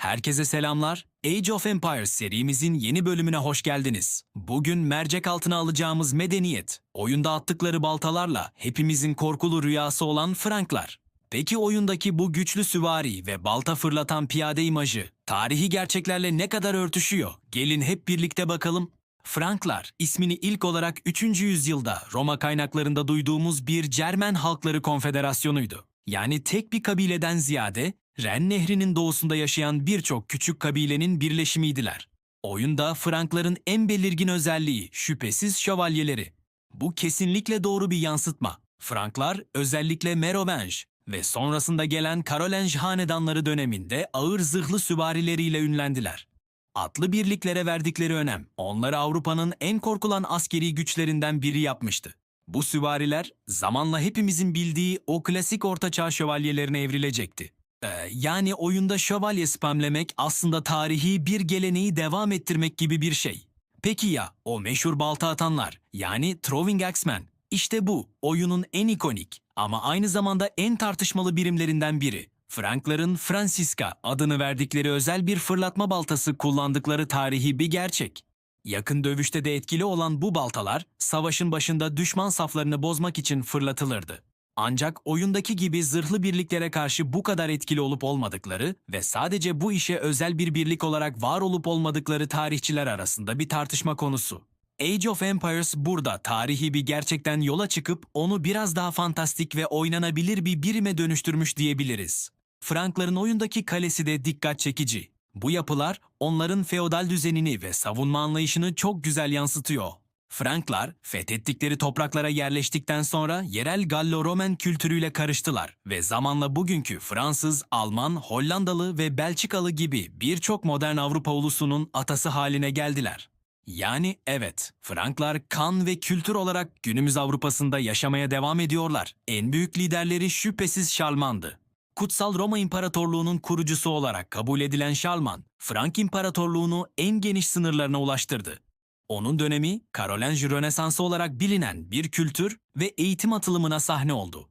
Herkese selamlar. Age of Empires serimizin yeni bölümüne hoş geldiniz. Bugün mercek altına alacağımız medeniyet, oyunda attıkları baltalarla hepimizin korkulu rüyası olan Franklar. Peki oyundaki bu güçlü süvari ve balta fırlatan piyade imajı tarihi gerçeklerle ne kadar örtüşüyor? Gelin hep birlikte bakalım. Franklar ismini ilk olarak 3. yüzyılda Roma kaynaklarında duyduğumuz bir Cermen Halkları Konfederasyonu'ydu. Yani tek bir kabileden ziyade Ren Nehri'nin doğusunda yaşayan birçok küçük kabilenin birleşimiydiler. Oyunda Frankların en belirgin özelliği şüphesiz şövalyeleri. Bu kesinlikle doğru bir yansıtma. Franklar özellikle Merovenge ve sonrasında gelen Karolinj hanedanları döneminde ağır zırhlı süvarileriyle ünlendiler. Atlı birliklere verdikleri önem onları Avrupa'nın en korkulan askeri güçlerinden biri yapmıştı. Bu süvariler zamanla hepimizin bildiği o klasik ortaçağ şövalyelerine evrilecekti. Ee, yani oyunda şövalye spamlemek aslında tarihi bir geleneği devam ettirmek gibi bir şey. Peki ya o meşhur balta atanlar yani Throwing Axemen? İşte bu oyunun en ikonik ama aynı zamanda en tartışmalı birimlerinden biri. Frankların Francisca adını verdikleri özel bir fırlatma baltası kullandıkları tarihi bir gerçek. Yakın dövüşte de etkili olan bu baltalar savaşın başında düşman saflarını bozmak için fırlatılırdı. Ancak oyundaki gibi zırhlı birliklere karşı bu kadar etkili olup olmadıkları ve sadece bu işe özel bir birlik olarak var olup olmadıkları tarihçiler arasında bir tartışma konusu. Age of Empires burada tarihi bir gerçekten yola çıkıp onu biraz daha fantastik ve oynanabilir bir birime dönüştürmüş diyebiliriz. Frankların oyundaki kalesi de dikkat çekici. Bu yapılar onların feodal düzenini ve savunma anlayışını çok güzel yansıtıyor. Franklar fethettikleri topraklara yerleştikten sonra yerel Gallo-Roman kültürüyle karıştılar ve zamanla bugünkü Fransız, Alman, Hollandalı ve Belçikalı gibi birçok modern Avrupa ulusunun atası haline geldiler. Yani evet, Franklar kan ve kültür olarak günümüz Avrupa'sında yaşamaya devam ediyorlar. En büyük liderleri şüphesiz Şarlman'dı. Kutsal Roma İmparatorluğu'nun kurucusu olarak kabul edilen Şarlman, Frank İmparatorluğu'nu en geniş sınırlarına ulaştırdı. Onun dönemi Karolinj Rönesansı olarak bilinen bir kültür ve eğitim atılımına sahne oldu.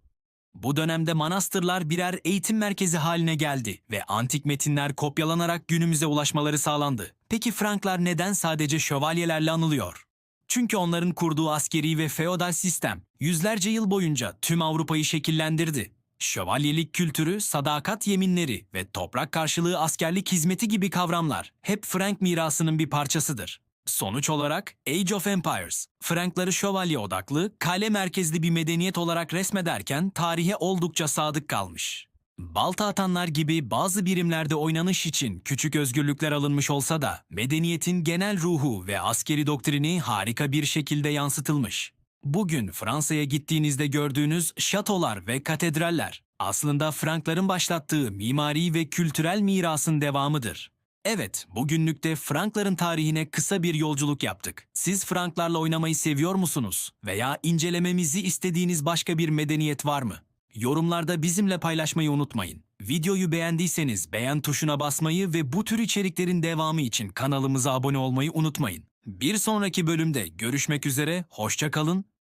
Bu dönemde manastırlar birer eğitim merkezi haline geldi ve antik metinler kopyalanarak günümüze ulaşmaları sağlandı. Peki Franklar neden sadece şövalyelerle anılıyor? Çünkü onların kurduğu askeri ve feodal sistem yüzlerce yıl boyunca tüm Avrupa'yı şekillendirdi. Şövalyelik kültürü, sadakat yeminleri ve toprak karşılığı askerlik hizmeti gibi kavramlar hep Frank mirasının bir parçasıdır. Sonuç olarak Age of Empires, Frankları şövalye odaklı, kale merkezli bir medeniyet olarak resmederken tarihe oldukça sadık kalmış. Balta atanlar gibi bazı birimlerde oynanış için küçük özgürlükler alınmış olsa da medeniyetin genel ruhu ve askeri doktrini harika bir şekilde yansıtılmış. Bugün Fransa'ya gittiğinizde gördüğünüz şatolar ve katedraller aslında Frankların başlattığı mimari ve kültürel mirasın devamıdır. Evet, bugünlükte Frankların tarihine kısa bir yolculuk yaptık. Siz Franklarla oynamayı seviyor musunuz? Veya incelememizi istediğiniz başka bir medeniyet var mı? Yorumlarda bizimle paylaşmayı unutmayın. Videoyu beğendiyseniz beğen tuşuna basmayı ve bu tür içeriklerin devamı için kanalımıza abone olmayı unutmayın. Bir sonraki bölümde görüşmek üzere, hoşça kalın,